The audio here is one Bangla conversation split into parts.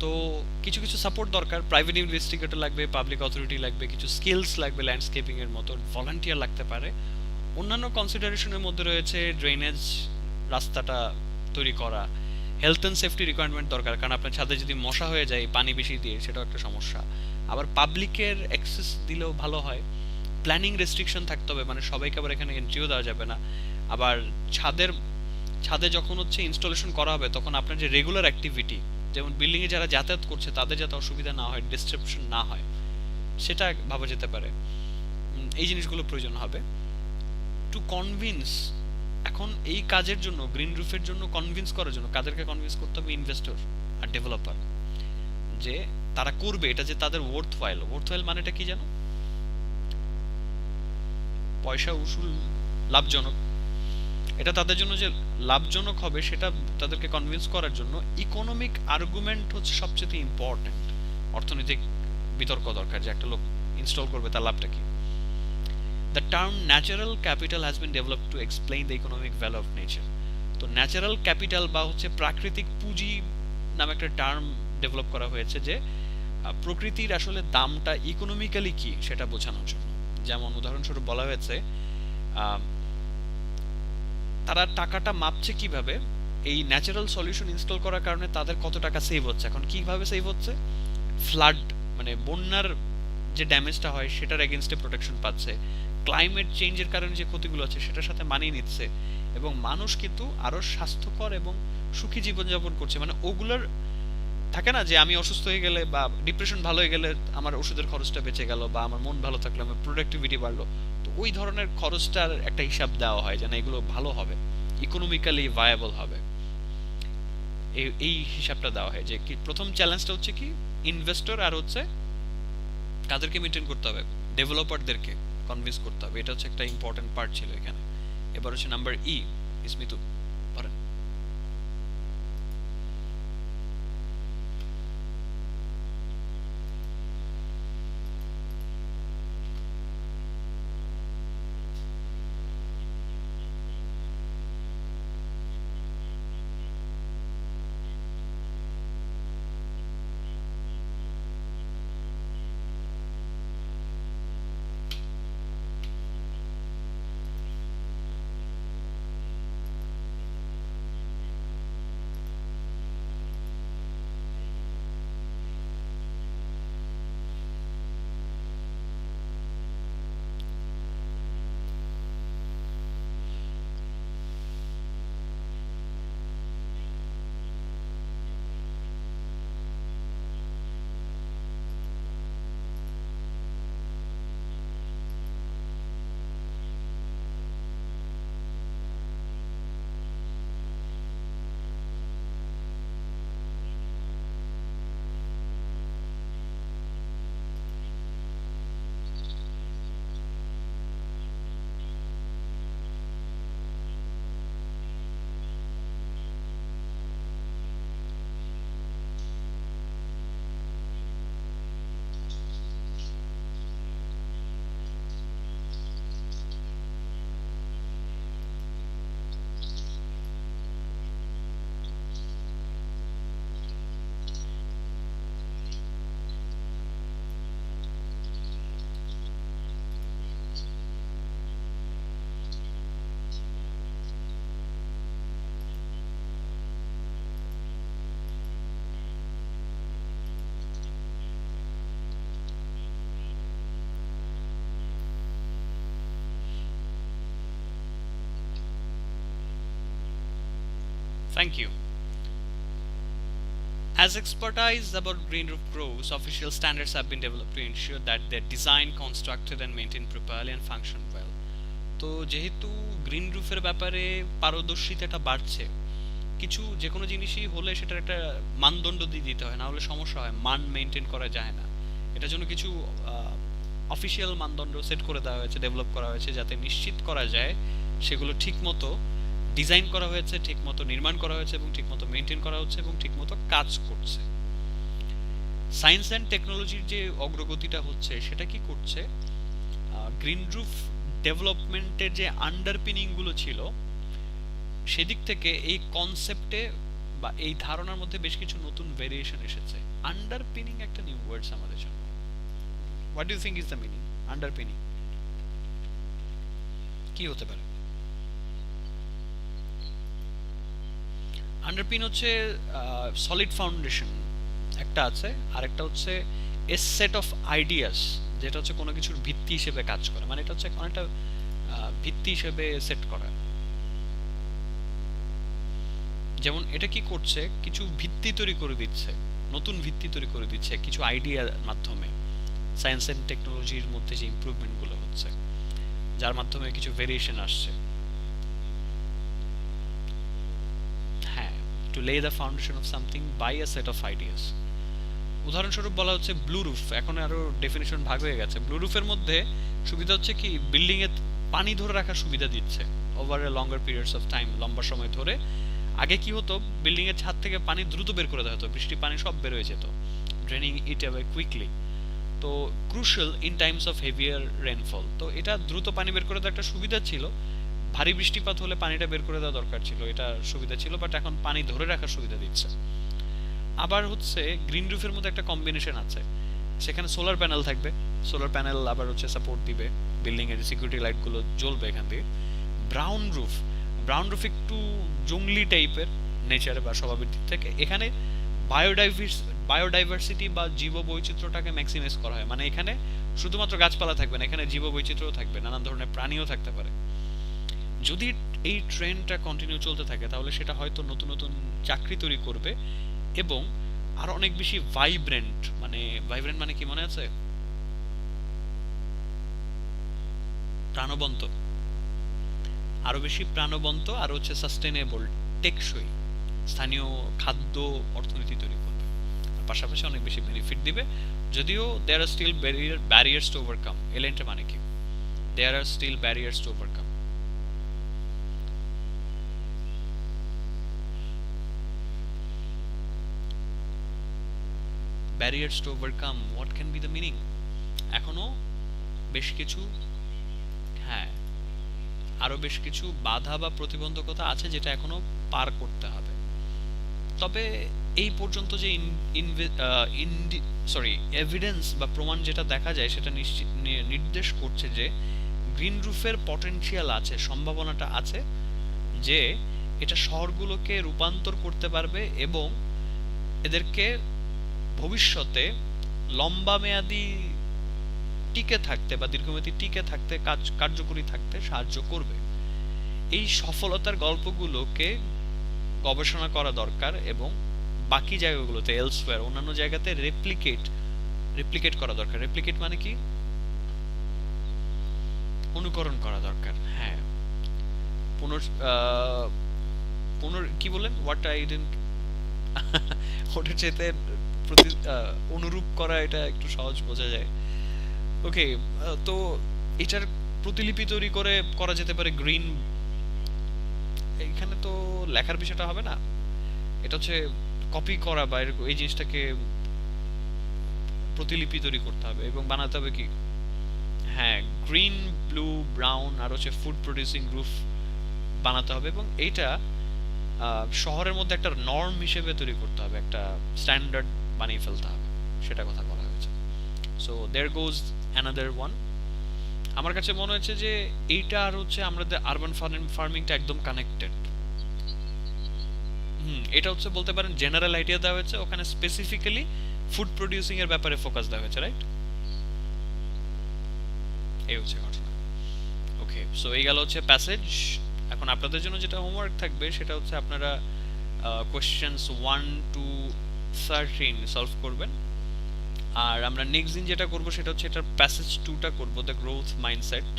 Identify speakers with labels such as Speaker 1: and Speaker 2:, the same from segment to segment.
Speaker 1: তো কিছু কিছু সাপোর্ট দরকার। প্রাইভেট ইনভেস্টিগেটর লাগবে পাবলিক অথরিটি লাগবে, কিছু স্কিলস লাগবে ল্যান্ডস্কেপিং এর মতো ভলান্টিয়ার লাগতে পারে। অন্যান্য কনসিডারেশনের মধ্যে রয়েছে ড্রেনেজ রাস্তাটা তৈরি করা। হেলথ অ্যান্ড সেফটি রিকোয়ারমেন্ট দরকার, কারণ আপনার ছাদে যদি মশা হয়ে যায়, পানি বেশি দিয়ে, সেটাও একটা সমস্যা। আবার পাবলিকের অ্যাক্সেস দিলেও ভালো হয়। প্ল্যানিং রেস্ট্রিকশন থাকতে হবে মানে সবাইকে আবার এখানে এন্ট্রিও দেওয়া যাবে না। আবার ছাদের, ছাদে যখন হচ্ছে ইনস্টলেশন করা হবে, তখন আপনার যে রেগুলার অ্যাক্টিভিটি যেমন বিল্ডিংয়ে যারা যাতায়াত করছে, তাদের যাতে অসুবিধা না হয় ডিস্ট্রাপশন না হয়, সেটা ভাবা যেতে পারে। এই জিনিসগুলো প্রয়োজন হবে। টু কনভিন্স এখন এই কাজের জন্য গ্রিন রুফের জন্য কনভিন্স করার জন্য, কাদেরকে কনভিন্স করতে হবে? ইনভেস্টর আর ডেভেলপার যে তারা করবে, এটা যে তাদের ওয়ার্থ ফাইল ওয়ার্থ ফাইল মানেটা কি জানো? পয়সা উসুল, লাভজনক। এটা তাদের জন্য যে লাভজনক হবে সেটা তাদেরকে কনভিন্স করার জন্য ইকোনমিক আর্গুমেন্ট হচ্ছে সবচেয়ে ইম্পর্ট্যান্ট অর্থনৈতিক বিতর্ক দরকার যে একটা লোক ইনস্টল করবে তার লাভটা কি? The term natural capital has been develop to explain the economic value of nature তো ন্যাচারাল ক্যাপিটাল বা হচ্ছে প্রাকৃতিক পুঁজি নামে একটা টার্ম ডেভেলপ করা হয়েছে যে প্রকৃতির আসলে দামটা ইকোনমিক্যালি কি সেটা বোঝানোর জন্য। যেমন উদাহরণস্বরূপ বলা হয়েছে তারা টাকাটা মাপছে কীভাবে? এই ন্যাচারাল সলিউশন ইনস্টল করার কারণে তাদের কত টাকা সেভ হচ্ছে? এখন কীভাবে সেভ হচ্ছে? ফ্লাড মানে বন্যার যে ড্যামেজটা হয়, সেটার এগেনস্টে প্রোটেকশন পাচ্ছে। ক্লাইমেট চেঞ্জের কারণে যে ক্ষতিগুলো আছে, সেটার সাথে মানিয়ে নিচ্ছে। এবং মানুষ কিন্তু আরও স্বাস্থ্যকর এবং সুখী জীবনযাপন করছে। মানে ওগুলোর থাকে না যে, আমি অসুস্থ হয়ে গেলে বা ডিপ্রেশন ভালো হয়ে গেলে আমার ওষুধের খরচটা বেঁচে গেল বা আমার মন ভালো থাকল, আমার প্রোডাক্টিভিটি বাড়লো। ওই ধরনের খরচটার একটা হিসাব দেওয়া হয় যেন এগুলো ভালো হবে ইকোনমিক্যালি ভায়াবল হবে। এই হিসাবটা দেওয়া হয় যে কি প্রথম চ্যালেঞ্জটা হচ্ছে কি ইনভেস্টর আর হচ্ছে কাদেরকে মেনটেন করতে হবে ডেভেলপারদেরকে কনভিন্স করতে হবে। এটা হচ্ছে একটা ইম্পর্টেন্ট পার্ট ছিল এখানে। এবার হচ্ছে number E Smitu Thank you. As expertise about green roof grows, official standards have been developed to ensure that they're designed, constructed, and maintained properly and function well. তো যেহেতু গ্রিন রুফের ব্যাপারে পারদর্শিতাটা বাড়ছে কিছু যে কোনো জিনিসই হলে সেটার একটা মানদণ্ড দিয়ে দিতে হয় না হলে সমস্যা হয় মান মেনটেন করা যায় না এটার জন্য কিছু অফিসিয়াল মানদণ্ড সেট করে দেওয়া হয়েছে ডেভেলপ করা হয়েছে যাতে নিশ্চিত করা যায় সেগুলো ঠিক মতো ডিজাইন করা হয়েছে, ঠিকমতো নির্মাণ করা হয়েছে এবং ঠিকমতো মেনটেন করা হচ্ছে এবং ঠিকমতো কাজ করছে। সায়েন্স অ্যান্ড টেকনোলজির যে অগ্রগতিটা হচ্ছে, সেটা কি করছে? গ্রিন রুফ ডেভেলপমেন্টের যে আন্ডারপিনিংগুলো ছিল, সেদিক থেকে এই কনসেপ্টে বা এই ধারণার মধ্যে বেশ কিছু নতুন ভেরিয়েশন এসেছে। আন্ডারপিনিং একটা নিউ ওয়ার্ডস আমাদের জন্য। What you think is the meaning underpinning. কি হতে পারে? আন্ডারপিন হচ্ছে সলিড ফাউন্ডেশন একটা আছে, আরেকটা হচ্ছে এ সেট অফ আইডিয়াস যেটা হচ্ছে কোনো কিছুর ভিত্তি হিসেবে কাজ করে। মানে এটা হচ্ছে অনেকটা ভিত্তি হিসেবে সেট করা। যেমন এটা কি করছে, কিছু ভিত্তি তৈরি করে দিচ্ছে, নতুন ভিত্তি তৈরি করে দিচ্ছে, কিছু আইডিয়ার মাধ্যমে। সায়েন্স এন্ড টেকনোলজির মধ্যে যে ইমপ্রুভমেন্টগুলো হচ্ছে, যার মাধ্যমে কিছু ভেরিয়েশন আসছে। Lay the foundation of something by a set of ideas উদাহরণস্বরূপ বলা হচ্ছে ব্লু রুফ এখন আরও ডেফিনেশন ভাগ হয়ে গেছে। ব্লু রুফের মধ্যে সুবিধা হচ্ছে কি বিল্ডিং এ পানি ধরে রাখার সুবিধা দিচ্ছে over a longer periods of time লম্বা সময় ধরে। আগে কি হতো বিল্ডিং এর ছাদ থেকে পানি দ্রুত বের করে দেওয়া হতো বৃষ্টি পানি সব বের হয়ে যেত ড্রেনিং ইট অ্যাওয়ে কুইকলি তো crucial in times of heavier rainfall তো এটা দ্রুত পানি বের করে দেওয়ার একটা সুবিধা ছিল। ভারী বৃষ্টিপাত হলে পানিটা বের করে দেওয়া দরকার ছিল, এটা সুবিধা ছিল বাট এখন পানি ধরে রাখার সুবিধা দিচ্ছে। আবার হচ্ছে গ্রিন রুফের মধ্যে একটা কম্বিনেশন আছে, সেখানে সোলার প্যানেল থাকবে সোলার প্যানেল আবার হচ্ছে সাপোর্ট দিবে বিল্ডিং এর সিকিউরিটি লাইটগুলো জ্বলবে এখান থেকে ব্রাউন রুফ ব্রাউন রুফ একটু জঙ্গলি টাইপের নেচারে বা স্বভাবের দিক থেকে, এখানে বায়োডাইভার্স বায়োডাইভার্সিটি বা জীব বৈচিত্র্যটাকে ম্যাক্সিমাইজ করা হয় মানে এখানে শুধুমাত্র গাছপালা থাকবে না, এখানে জীব বৈচিত্র্যও থাকবে, নানান ধরনের প্রাণীও থাকতে পারে। যদি এই ট্রেন্ডটা কন্টিনিউ চলতে থাকে, তাহলে সেটা হয়তো নতুন নতুন চাকরি তৈরি করবে এবং আরও অনেক বেশি ভাইব্রেন্ট মানে ভাইব্রেন্ট মানে কি মনে আছে? প্রাণবন্ত। আরও বেশি প্রাণবন্ত, আর হচ্ছে সাস্টেনেবল টেকসই, স্থানীয় খাদ্য, অর্থনীতি তৈরি করবে। আর পাশাপাশি অনেক বেশি বেনিফিট দিবে। যদিও there are still barrier barriers to overcome এই লাইনটা মানে কি? There are still barriers to overcome barriers to overcome what can be the meaning এখনও বেশ কিছু হ্যাঁ আরও বেশ কিছু বাধা বা প্রতিবন্ধকতা আছে যেটা এখনও পার করতে হবে। তবে এই পর্যন্ত যে সরি এভিডেন্স বা প্রমাণ যেটা দেখা যায় সেটা নিশ্চিত নির্দেশ করছে যে গ্রিন রুফের পটেনশিয়াল আছে, সম্ভাবনাটা আছে যে এটা শহরগুলোকে রূপান্তর করতে পারবে এবং এদেরকে ভবিষ্যতে লম্বা মেয়াদী টিকে থাকতে বা দীর্ঘমেয়াদী টিকে থাকতে, কাজ, কার্যকরী থাকতে সাহায্য করবে। এই সফলতার গল্পগুলোকে গবেষণা করা দরকার এবং বাকি জায়গাগুলোতে এলসওয়্যার অন্যান্য জায়গাতে রেপ্লিকেট রেপ্লিকেট করা দরকার। রেপ্লিকেট মানে কি? অনুকরণ করা দরকার হ্যাঁ। পুনর পুনর, কি বলেন হোয়াট আই ডেন্ট ওটার চাইতে প্রতি অনুরূপ করা এটা একটু সহজ বোঝা যায়। ওকে তো এটার প্রতিলিপি তৈরি করে করা যেতে পারে গ্রিন এখানে তো লেখার বিষয়টা হবে না। এটা হচ্ছে কপি করা বা এই জিনিসটাকে প্রতিলিপি তৈরি করতে হবে এবং বানাতে হবে কি? হ্যাঁ গ্রিন ব্লু ব্রাউন আর হচ্ছে ফুড প্রডিউসিং গ্রুপ বানাতে হবে এবং এইটা শহরের মধ্যে একটা নর্ম হিসেবে তৈরি করতে হবে, একটা স্ট্যান্ডার্ড বানিয়ে ফেলতে হবে, সেটা কথা বলা হয়েছে। So there goes another one আমার কাছে মনে হচ্ছে যে এইটা আর হচ্ছে আমাদের আরবান ফার্মিংটা একদম কানেক্টেড হুম, এটা হচ্ছে বলতে পারেন জেনারেল আইডিয়া দেওয়া হয়েছে, ওখানে স্পেসিফিক্যালি ফুড প্রোডিউসিং এর ব্যাপারে ফোকাস দেওয়া হয়েছে রাইট এই হচ্ছে ঘটনা। ওকে সো এই গেল হচ্ছে প্যাসেজ এখন আপনাদের জন্য যেটা হোমওয়ার্ক থাকবে, সেটা হচ্ছে আপনারা questions one two thirteen solve করবেন। আর আমরা নেক্সট দিন যেটা করব সেটা হচ্ছে এটার প্যাসেজ টুটা করব দ্য গ্রোথ মাইন্ডসেট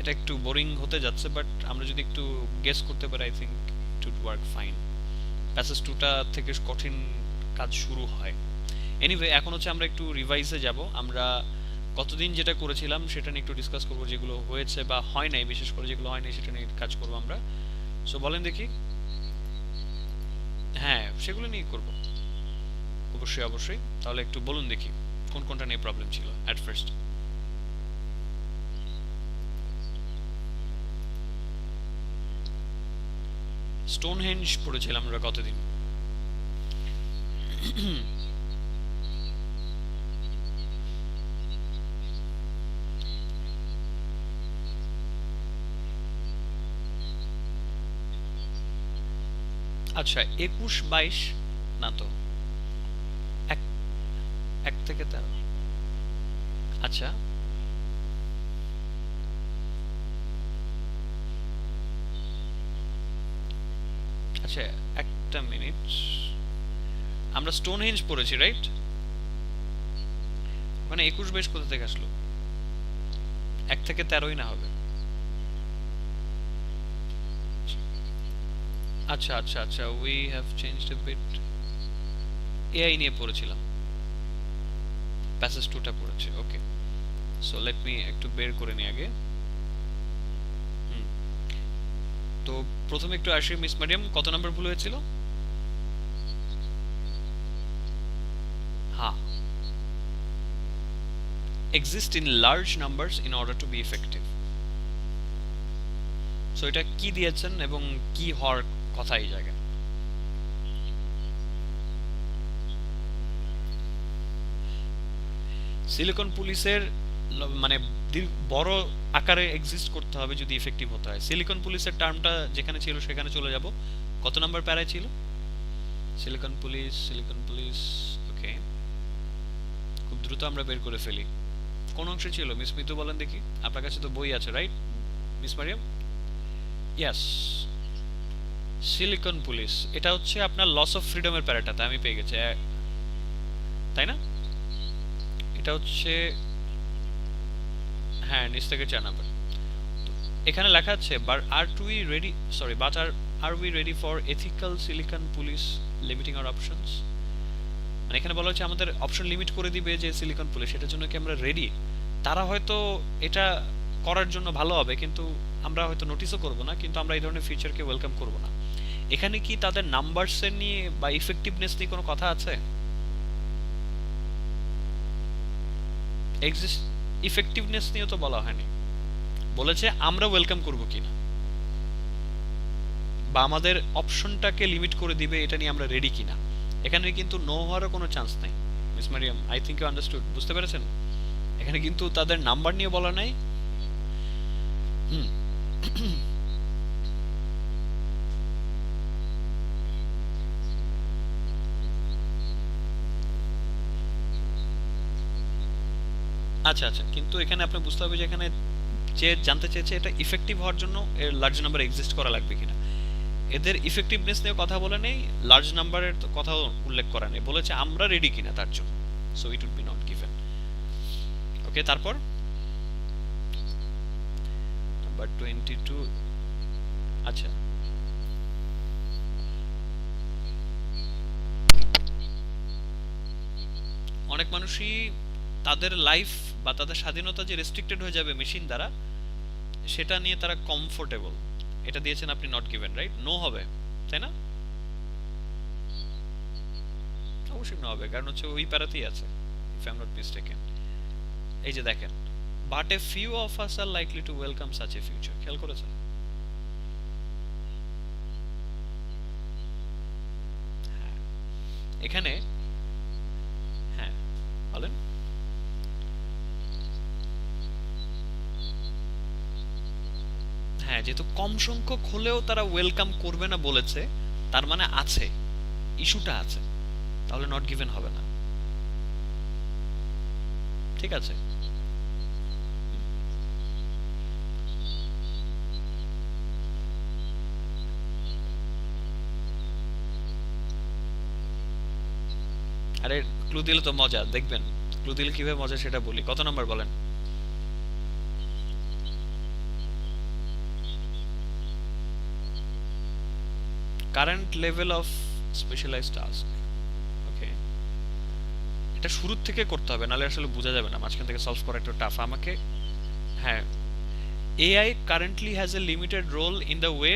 Speaker 1: এটা একটু বোরিং হতে যাচ্ছে বাট আমরা যদি একটু গেস করতে পারি I think would work fine passage টুটা থেকে কঠিন কাজ শুরু হয়। এনিওয়ে এখন হচ্ছে আমরা একটু রিভাইসে যাব। আমরা কতদিন যেটা করেছিলাম সেটা নিয়ে একটু ডিসকাস করব, যেগুলো হয়েছে বা হয় নাই, বিশেষ করে যেগুলো হয় নাই সেটা নিয়ে কাজ করব আমরা। সো বলেন দেখি। হ্যাঁ সেগুলো নিয়ে করব। অবশ্যই অবশ্যই। তাহলে একটু বলুন দেখি, কোন কোনটা নিয়ে প্রবলেম ছিল অ্যাট ফার্স্ট স্টোনহেঞ্জ পড়েছিলাম আমরা কতদিন? আচ্ছা একুশ বাইশ না তো? এক থেকে তেরো? আচ্ছা। আচ্ছা একটা মিনিট। আমরা স্টোন হেঞ্জ পড়েছি রাইট ওখানে একুশ বাইশ কোথা থেকে আসলো? এক থেকে তেরোই না হবে। আচ্ছা আচ্ছা আচ্ছা we have changed a bit AI নিয়ে পড়েছিলাম। প্যাসেজ টুটা পড়েছে ওকে সো লেট মি একটু বের করে নিই আগে। তো, প্রথমে একটু আসি মিস মারিয়াম কত নাম্বার ভুল হয়েছিল? হ্যাঁ exist in large numbers in order to be effective so এটা কি দিয়েছেন এবং কি হওয়ার কথা এই জায়গায় সিলিকন পুলিশের মানে বড় আকারে এক্সিস্ট করতে হবে যদি ইফেক্টিভ হতে হয়। সিলিকন পুলিশের টার্মটা যেখানে ছিল সেখানে চলে যাব। কত নাম্বার প্যারায় ছিল? Silicon police silicon police, okay. খুব দ্রুত আমরা বের করে ফেলি। কোন অংশে ছিল? মিস মিতু বলেন দেখি। আপনার কাছে তো বই আছে right miss Mariam? Yes silicon police এটা হচ্ছে আপনার লস অফ ফ্রিডমের প্যারাটাতে আমি পেয়ে গেছি। তাই না? এটা হচ্ছে হ্যাঁ নিচ থেকে চার নাম্বার এখানে লেখা আছে বার আর two we ready sorry but are are we ready for ethical silicon police limiting our options মানে এখানে বলা হচ্ছে আমাদের অপশন লিমিট করে দিবে যে সিলিকন পুলিশ এটার জন্য কি আমরা রেডি তারা হয়তো এটা করার জন্য ভালো হবে, কিন্তু আমরা হয়তো নোটিসও করব না, কিন্তু আমরা এই ধরনের ফিচারকে ওয়েলকাম করব না। এখানে কি তাদের নাম্বারসের নিয়ে বা ইফেক্টিভনেস নিয়ে কোনো কথা আছে? এক্সিস্ট ইফেক্টিভনেস নিয়ে তো বলা হয়নি। বলেছে, আমরা ওয়েলকাম করব কিনা? বা আমাদের অপশনটাকে লিমিট করে দিবে, এটা নিয়ে আমরা রেডি কিনা? এখানে কিন্তু নো হওয়ারও কোনো চান্স নাই। Miss Mariam I think you understood বুঝতে পেরেছেন? এখানে কিন্তু তাদের নাম্বার নিয়ে বলা নাই আচ্ছা আচ্ছা। কিন্তু এখানে আপনি বুঝতে হবে যে এখানে যে জানতে চেয়েছে এটা ইফেক্টিভ হওয়ার জন্য এর লার্জ নাম্বার এক্সিস্ট করা লাগবে কিনা। এদের ইফেক্টিভনেস নিয়ে কথা বলে নেই লার্জ নাম্বারের কথা উল্লেখ করা নেই। বলেছে, আমরা রেডি কিনা তার জন্য। So it would be not given okay তারপর? নাম্বার টোয়েন্টি টু আচ্ছা। অনেক মানুষই তাদের লাইফ বা তাদের স্বাধীনতা যে রেস্ট্রিক্টেড হয়ে যাবে মেশিন দ্বারা, সেটা নিয়ে তারা কমফোর্টেবল এটা দিয়েছেন আপনি নট গিভেন রাইট নো হবে, তাই না? অবশ্যই নো হবে, কারণ হচ্ছে ওই প্যারাতেই আছে if I am not mistaken এই যে দেখেন but a few of us are likely to welcome such a future খেয়াল করেছেন হ্যাঁ। এখানে হ্যাঁ বলেন। হ্যাঁ যেহেতু কম সংখ্যক হলেও তারা ওয়েলকাম করবে না বলেছে, তার মানে আছে। ইস্যুটা আছে। তাহলে নট গিভেন হবে না। ঠিক আছে আরে ক্লু দিলে তো মজা, দেখবেন। ক্লু দিলে কীভাবে মজা সেটা বলি। কত নাম্বার বলেন? Current level of specialise task okay এটা শুরুর থেকে করতে হবে, নাহলে আসলে বোঝা যাবে না। মাঝখান থেকে সলভ করা একটু টাফ আমাকে হ্যাঁ। AI currently has a limited role in the way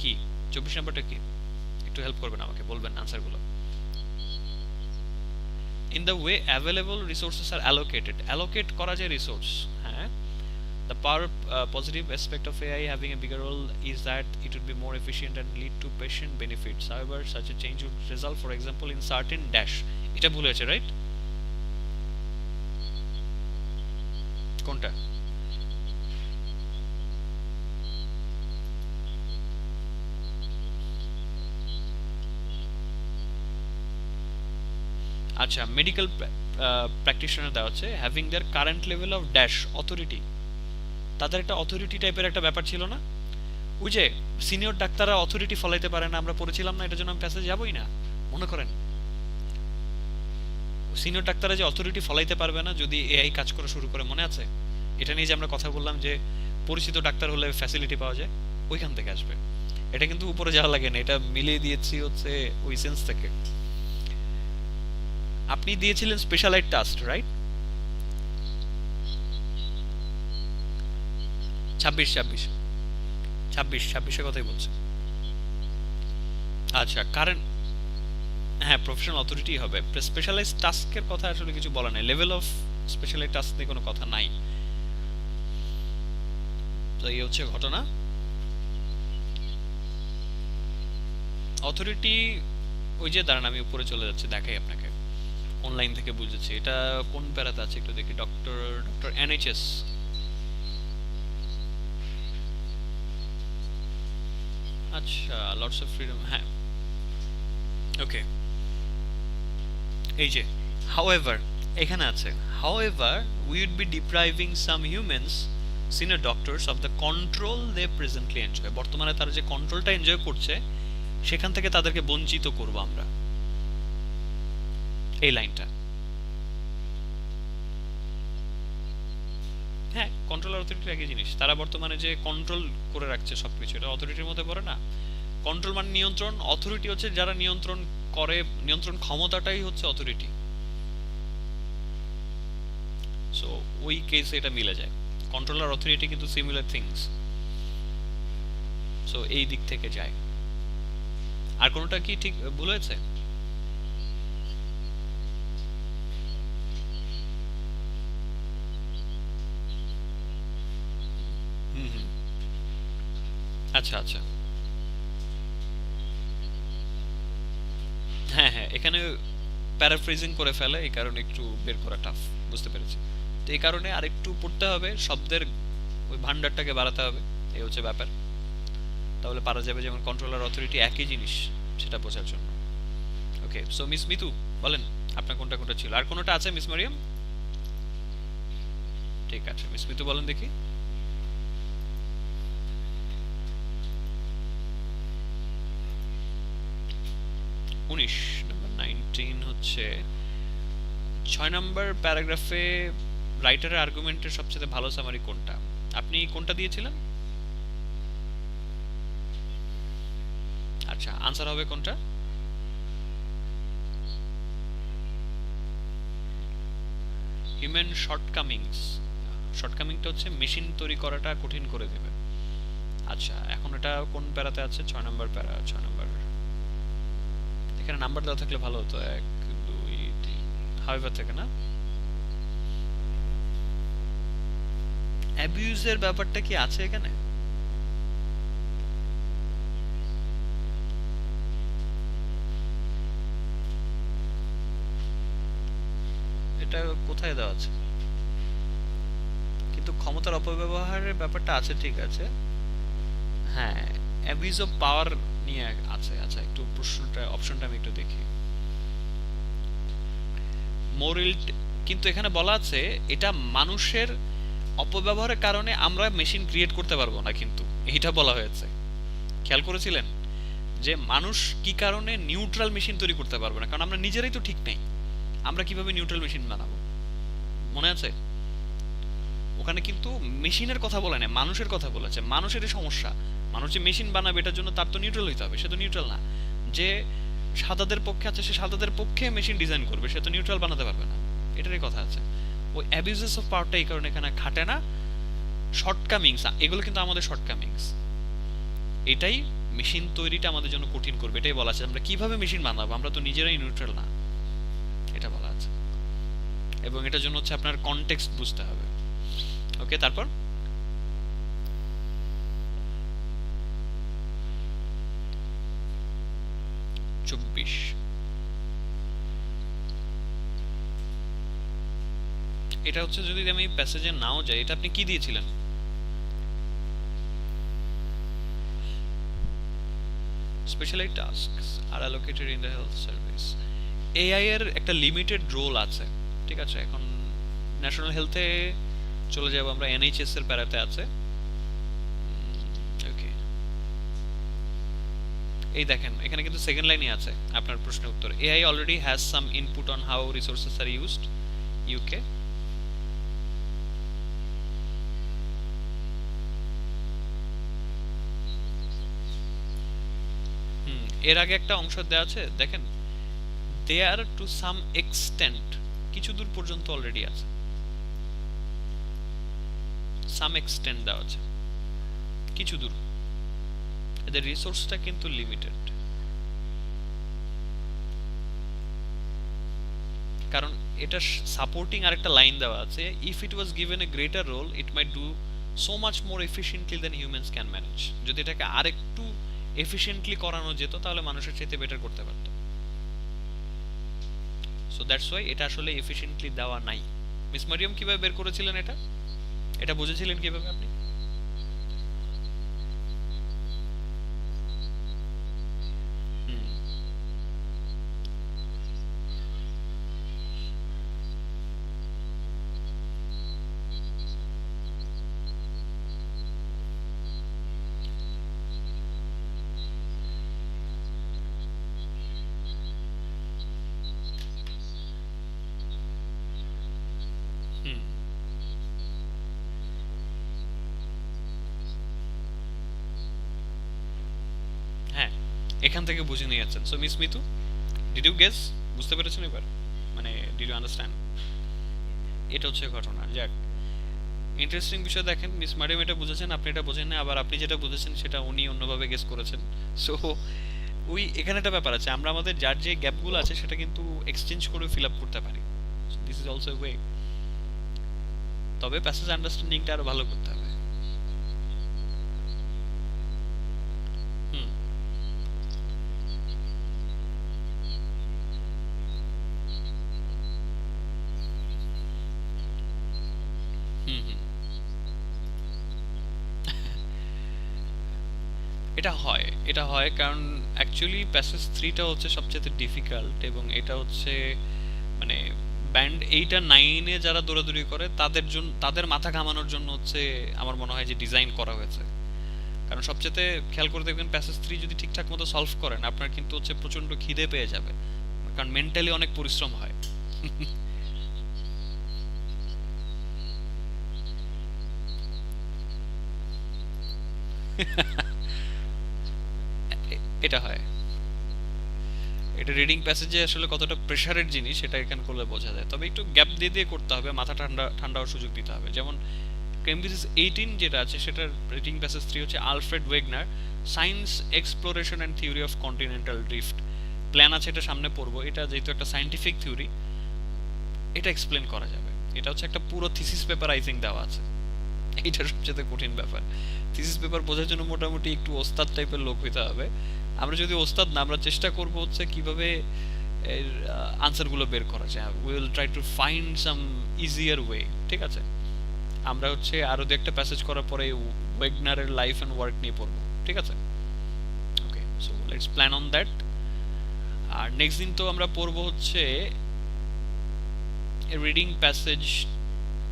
Speaker 1: কি? চব্বিশ নম্বরটা কি? একটু হেল্প করবেন আমাকে, বলবেন আনসারগুলো in the way available resources are allocated allocate করা যায় resource হ্যাঁ The power uh, positive aspect of AI having a bigger role is that it would be more efficient and lead to patient benefits. However, such a change would result, for example, in certain dash. এটা ভুল হয়েছে রাইট কোনটা আচ্ছা মেডিকেল প্র্যাকটিশনার দেওয়া হচ্ছে having their current level of dash authority তাদের একটা অথরিটি টাইপের একটা ব্যাপার ছিল না? ওই যে সিনিয়র ডাক্তাররা অথরিটি ফলাইতে পারে না, আমরা পড়েছিলাম না, এটার জন্য আমি প্যাসেজ যাবই না। মনে করেন? সিনিয়র ডাক্তাররা যে অথরিটি ফলাইতে পারবে না, যদি এআই কাজ করা শুরু করে, মনে আছে? এটা নিয়ে যে আমরা কথা বললাম যে, পরিচিত ডাক্তার হলে ফ্যাসিলিটি পাওয়া যায়, ওইখান থেকে আসবে। এটা কিন্তু উপরে যাওয়া লাগে না, এটা মিলিয়ে দিয়েছি হচ্ছে ওই সেন্স থেকে। আপনি দিয়েছিলেন স্পেশালাইট টাস্ক রাইট ছাব্বিশ ছাব্বিশ। ছাব্বিশ, ছাব্বিশের কথাই বলছি। আচ্ছা কারেন্ট হ্যাঁ প্রফেশনাল অথরিটি হবে। স্পেশালাইজ টাস্কের কথা আসলে কিছু বলা নেই। লেভেল অফ স্পেশালাইজ টাস্ক নিয়ে কোনো কথা নাই। তো এই হচ্ছে ঘটনা। অথরিটি ওই যে, দাঁড়ান, আমি উপরে চলে যাচ্ছি, দেখাই আপনাকে। অনলাইন থেকে বুঝেছি। এটা কোন প্যারাতে আছে? একটু দেখি। ডক্টর ডক্টর এনএইচএস আচ্ছা অফ ফ্রিডম হ্যাঁ। ওকে এই যে হাউএভার এখানে আছে। However we would be depriving some humans senior of the control they presently enjoy বর্তমানে তারা যে কন্ট্রোলটা এনজয় করছে, সেখান থেকে তাদেরকে বঞ্চিত করব আমরা। এই লাইনটা। হ্যাঁ কন্ট্রোল আর অথরিটি একই জিনিস। তারা বর্তমানে যে কন্ট্রোল করে রাখছে সবকিছু, এটা অথরিটির মধ্যে পড়ে না। কন্ট্রোল মানে নিয়ন্ত্রণ অথরিটি হচ্ছে যারা নিয়ন্ত্রণ করে, নিয়ন্ত্রণ ক্ষমতাটাই হচ্ছে অথরিটি সো ওই কেসে এটা মিলে যায়। কন্ট্রোল আর অথরিটি কিন্তু সিমিলার থিংস সো এই দিক থেকে যায়। আর কোনোটা কি ঠিক ভুল হয়েছে হুম হুম আচ্ছা আচ্ছা হ্যাঁ হ্যাঁ এখানে প্যারাফ্রেজিং করে ফেলে, এই কারণে একটু বের করা টাফ বুঝতে পেরেছি। তো এই কারণে আরেকটু পড়তে হবে, শব্দের ওই ভান্ডারটাকে বাড়াতে হবে, এই হচ্ছে ব্যাপার। তাহলে পারা যাবে যেমন কন্ট্রোলার অথরিটি একই জিনিস, সেটা বোঝার জন্য। ওকে সো মিস মিতু বলেন, আপনার কোনটা কোনটা ছিল? আর কোনটা আছে মিস মারিয়াম ঠিক আছে মিস মিতু বলেন দেখি। উনিশ। হচ্ছে, ছয় নম্বর প্যারাগ্রাফে রাইটারের আর্গুমেন্টের সবচেয়ে ভালো সামারি কোনটা? আপনি কোনটা দিয়েছিলেন? আচ্ছা আনসার হবে কোনটা? হিউম্যান শর্টকামিংস শর্টকামিংটা হচ্ছে মেশিন তৈরি করাটা কঠিন করে দেবে। আচ্ছা এখন এটা কোন প্যারাতে আছে? ছয় নম্বর প্যারা, ছয় নম্বর এখানে নাম্বার দেওয়া থাকলে ভালো হতো। এক, দুই, তিন। হাইভার থেকে না? অ্যাবিউজের ব্যাপারটা কি আছে এখানে? এটা কোথায় দেওয়া আছে? কিন্তু ক্ষমতার অপব্যবহারের ব্যাপারটা আছে, ঠিক আছে। হ্যাঁ অ্যাবিউজ অফ পাওয়ার নিয়ে আছে আচ্ছা একটু প্রশ্নটা অপশনটা আমি একটু দেখি। মোরাল কিন্তু এখানে বলা আছে, এটা মানুষের অপব্যবহারের কারণে আমরা মেশিন ক্রিয়েট করতে পারব না কিন্তু, এইটা বলা হয়েছে। খেয়াল করেছিলেন? যে মানুষ কি কারণে নিউট্রাল মেশিন তৈরি করতে পারবে না? কারণ আমরা নিজেরাই তো ঠিক নেই। আমরা কীভাবে নিউট্রাল মেশিন বানাবো? মনে আছে? ওখানে কিন্তু মেশিনের কথা বলে না মানুষের কথা বলেছে। মানুষেরই সমস্যা। মানুষ যে মেশিন বানাবে, এটার জন্য তার তো নিউট্রাল হইতে হবে, সে তো নিউট্রাল না। যে সাদাদের পক্ষে আছে, সে সাদাদের পক্ষে মেশিন ডিজাইন করবে, সে তো নিউট্রাল বানাতে পারবে না। এটারই কথা আছে। ওই অ্যাবিউজেস অফ পাওয়ারটা এই কারণে এখানে খাটে না। শর্টকামিংস এগুলো কিন্তু আমাদের শর্টকামিংস এটাই মেশিন তৈরিটা আমাদের জন্য কঠিন করবে, এটাই বলা আছে। আমরা কীভাবে মেশিন বানাবো? আমরা তো নিজেরাই নিউট্রাল না। এটা বলা আছে। এবং এটার জন্য হচ্ছে আপনার কনটেক্সট বুঝতে হবে। ওকে তারপর? এটা হচ্ছে যদি আমি প্যাসেজে নাও যাই, এটা আপনি কি দিয়েছিলেন? Specially tasks are allocated in the health service AI এর একটা লিমিটেড রোল আছে, ঠিক আছে? এখন ন্যাশনাল হেলথে চলে যাব আমরা এনএইচএস এর প্যারাতে আছে। ওকে এই দেখেন, এখানে কিন্তু সেকেন্ড লাইনই আছে আপনার প্রশ্নের উত্তর। AI already has some input on how resources are used UK hmm এর আগে একটা অংশ দেওয়া আছে, দেখেন দেয়ার টু সাম এক্সটেন্ট কিছু দূর পর্যন্ত অলরেডি আছে। সাম এক্সটেন্ট দেওয়া আছে। কিছু দূর। এদের রিসোর্সটা কিন্তু লিমিটেড কারণ এটা সাপোর্টিং আরেকটা লাইন দেওয়া আছে if it was given a greater role it might do so much more efficiently than humans can manage যদি এটাকে আরেকটু এফিশিয়েন্টলি করানো যেত, তাহলে মানুষের চাইতে বেটার করতে পারতো। সো দ্যাটস ওয়াই এটা আসলে এফিশিয়েন্টলি দেওয়া নাই। মিস মারিয়াম কীভাবে বের করেছিলেন এটা? এটা বুঝেছিলেন কীভাবে আপনি হুম হুম হ্যাঁ এখান থেকে বুঝে নিয়ে যাচ্ছেন। So miss Mitu did you guess বুঝতে পেরেছেন এবার? মানে ডিড ইউ আন্ডারস্ট্যান্ড এটা হচ্ছে ঘটনা। যাক ইন্টারেস্টিং বিষয় দেখেন মিস ম্যাডাম এটা বুঝেছেন, আপনি এটা বোঝেন না আবার আপনি যেটা বুঝেছেন সেটা উনি অন্যভাবে গেস করেছেন। সো ওই, এখানে একটা ব্যাপার আছে, আমরা আমাদের যার যে গ্যাপগুলো আছে, সেটা কিন্তু এক্সচেঞ্জ করে ফিল আপ করতে পারি। দিস ইজ অলসো ওয়ে তবে প্যাসেজ আন্ডারস্ট্যান্ডিংটা আরও ভালো করতে হবে হুম হুম হুম এটা হয় এটা হয় কারণ অ্যাকচুয়ালি প্যাসেজ থ্রিটা হচ্ছে সবচেয়ে ডিফিকাল্ট এবং এটা হচ্ছে মানে ব্যান্ড এইট নাইনে যারা দৌড়াদৌড়ি করে, তাদের জন্য, তাদের মাথা ঘামানোর জন্য হচ্ছে আমার মনে হয় যে ডিজাইন করা হয়েছে। কারণ সবচেয়ে খেয়াল করে দেখবেন প্যাসেজ থ্রি যদি ঠিকঠাক মতো সলভ করেন, আপনার কিন্তু হচ্ছে প্রচণ্ড খিদে পেয়ে যাবে, কারণ মেন্টালি অনেক পরিশ্রম হয়। এ- এটা হয়। এটা রিডিং প্যাসেজে আসলে কতটা প্রেশারের জিনিস, সেটা এখানে করলে বোঝা যায়। তবে একটু গ্যাপ দিয়ে দিয়ে করতে হবে, মাথা ঠান্ডা ঠান্ডা সুযোগ দিতে হবে। যেমন কেমব্রিজ এইটিন যেটা আছে, সেটার রিডিং প্যাসেজ থ্রি হচ্ছে Alfred Wegener science exploration and theory of continental drift plan আছে এটা সামনে পড়ব। এটা যেহেতু একটা সায়েন্টিফিক থিওরি এটা এক্সপ্লেন করা যাবে। এটা হচ্ছে একটা পুরো থিসিস পেপার আই থিঙ্ক দেওয়া আছে। এইটা সবচেয়ে কঠিন ব্যাপার। থিসিস পেপার বোঝার জন্য মোটামুটি একটু ওস্তাদ টাইপের লোক হইতে হবে। আমরা যদি ওস্তাদ না, আমরা চেষ্টা করব হচ্ছে কীভাবে এর আনসারগুলো বের করা যায় will try to find some easier way ঠিক আছে? আমরা হচ্ছে আরও দু একটা প্যাসেজ করার পরে ওয়েগনারের লাইফ অ্যান্ড ওয়ার্ক নিয়ে পড়ব, ঠিক আছে? Okay so let's plan on that R next দিন তো আমরা পড়ব হচ্ছে reading passage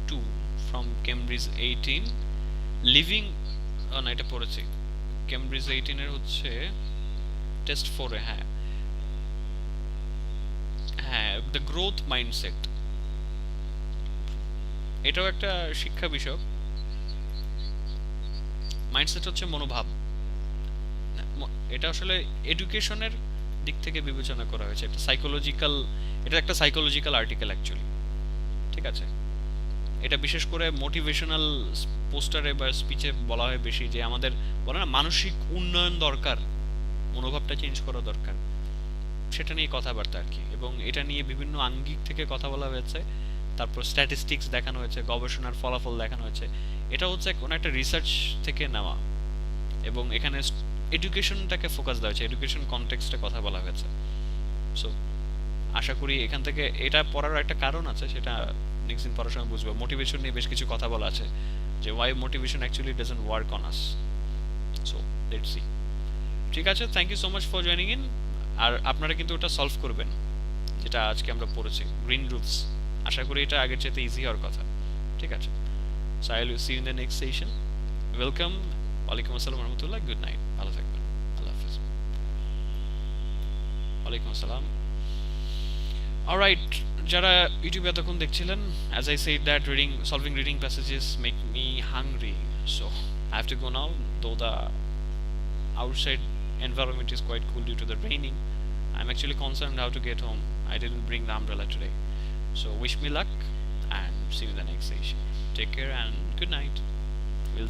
Speaker 1: two from Cambridge eighteen living না, এটা পড়েছি। কেমব্রিজ এইটিনের হচ্ছে টেস্ট ফোরে হ্যাঁ হ্যাঁ দ্য গ্রোথ মাইন্ডসেট এটাও একটা শিক্ষা বিষয়। মাইন্ডসেট হচ্ছে মনোভাব। এটা আসলে এডুকেশনের দিক থেকে বিবেচনা করা হয়েছে। একটা সাইকোলজিক্যাল এটা একটা সাইকোলজিক্যাল আর্টিকেল অ্যাকচুয়ালি ঠিক আছে? এটা বিশেষ করে মোটিভেশনাল পোস্টারে বা স্পিচে বলা হয় বেশি যে আমাদের বলে না, মানসিক উন্নয়ন দরকার। মনোভাবটা চেঞ্জ করা দরকার। সেটা নিয়ে কথাবার্তা আর কি। এবং এটা নিয়ে বিভিন্ন আঙ্গিক থেকে কথা বলা হয়েছে। তারপর স্ট্যাটিস্টিক্স দেখানো হয়েছে, গবেষণার ফলাফল দেখানো হয়েছে। এটা হচ্ছে কোনো একটা রিসার্চ থেকে নেওয়া। এবং এখানে এডুকেশনটাকে ফোকাস দেওয়া হয়েছে। এডুকেশন কনটেক্সটে কথা বলা হয়েছে। সো আশা করি এখান থেকে এটা পড়ার একটা কারণ আছে, সেটা নেক্সট দিন পড়ার সময় বুঝব। মোটিভেশন নিয়ে বেশ কিছু কথা বলা আছে। যে why motivation actually doesn't work on us so let's see ঠিক আছে thank you so much for joining in আর আপনারা কিন্তু ওটা সলভ করবেন, যেটা আজকে আমরা পড়েছি গ্রিন রুলস আশা করি এটা আগের চাইতে ইজি হওয়ার কথা। ঠিক আছে? So I will see in the next session welcome ওয়ালাইকুম আসসালাম রহমতুল্লাহ। গুড নাইট ভালো থাকবেন। আল্লাহ হাফিজ। ওয়ালাইকুম আসসালাম। অলরাইট যারা ইউটিউবে এতক্ষণ দেখছিলেন as I said that reading solving reading passages make me hungry so I have to go now though the outside environment is quite cool due to the raining. I'm actually concerned how to get home. I didn't bring the umbrella today. So wish me luck and see you in the next session. Take care and good night. We'll